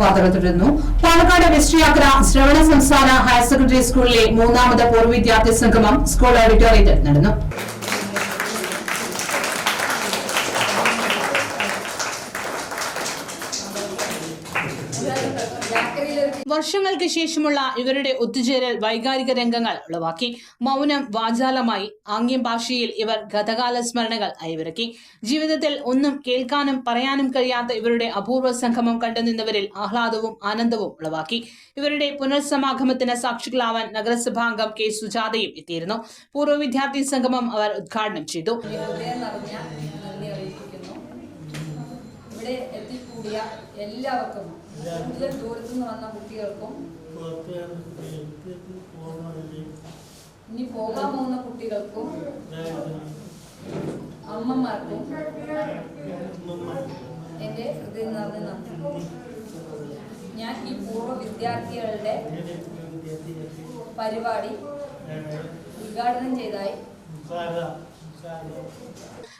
വാർത്തകൾ തുടരുന്നു പാലക്കാട് വെസ്റ്റ് യാത്ര ശ്രവണ സംസ്ഥാന ഹയർ സെക്കൻഡറി സ്കൂളിലെ മൂന്നാമത് പൂർവ വിദ്യാർത്ഥി സംഗമം സ്കൂൾ ഓഡിറ്റോറിയത്തിൽ നടന്നു. വർഷങ്ങൾക്ക് ശേഷമുള്ള ഇവരുടെ ഒത്തുചേരൽ വൈകാരിക രംഗങ്ങൾ ഉളവാക്കി. മൗനം വാചാലമായി ആംഗ്യം ഭാഷയിൽ ഇവർ ഗതകാല സ്മരണകൾ അയവിറക്കി. ജീവിതത്തിൽ ഒന്നും കേൾക്കാനും പറയാനും കഴിയാത്ത ഇവരുടെ അപൂർവ സംഗമം കണ്ടുനിന്നവരിൽ ആഹ്ലാദവും ആനന്ദവും ഉളവാക്കി. ഇവരുടെ പുനർസമാഗമത്തിന് സാക്ഷികളാവാൻ നഗരസഭാംഗം കെ. സുജാതയും എത്തിയിരുന്നു. പൂർവ വിദ്യാർത്ഥി സംഗമം അവർ ഉദ്ഘാടനം ചെയ്തു ഹൃദയം നിറഞ്ഞ നന്ദി അറിയിക്കുന്നു ഇവിടെ എത്തിക്കൂടിയ എല്ലാവർക്കും കൂടുതൽ ദൂരത്തു നിന്ന് വന്ന കുട്ടികൾക്കും ഇനി പോകാൻ പോകുന്ന കുട്ടികൾക്കും അമ്മമാർക്കും എന്റെ ഹൃദയം നിറഞ്ഞ നന്ദി. ഞാൻ ഈ പൂർവ വിദ്യാർത്ഥികളുടെ പരിപാടി ഉദ്ഘാടനം ചെയ്തതായി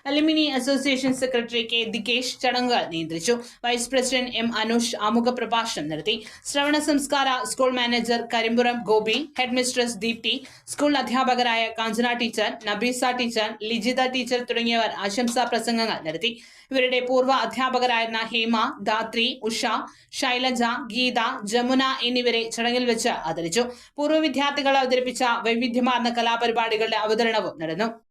alumni association secretary K Dikesh ചടങ്ങുകൾ നിയന്ത്രിച്ചു. വൈസ് പ്രസിഡന്റ് എം അനുഷ് ആമുഖ പ്രഭാഷണം നടത്തി. ശ്രവണ സംസ്കാര school manager Karimpuram Gopi head mistress Deepthi school അധ്യാപകരായ Kanchana teacher Nabeesa teacher Lijitha teacher തുടങ്ങിയവർ ആശംസാ പ്രസംഗങ്ങൾ നടത്തി. ഇവരുടെ പൂർവ അധ്യാപകരായിരുന്ന ഹേമ ധാത്രി ഉഷ ശൈലജ ഗീത ജമുന എന്നിവരെ ചടങ്ങിൽ വെച്ച് ആദരിച്ചു പൂർവ വിദ്യാർത്ഥികൾ അവതരിപ്പിച്ച വൈവിധ്യമാർന്ന കലാപരിപാടികളുടെ അവതരണവും നടന്നു.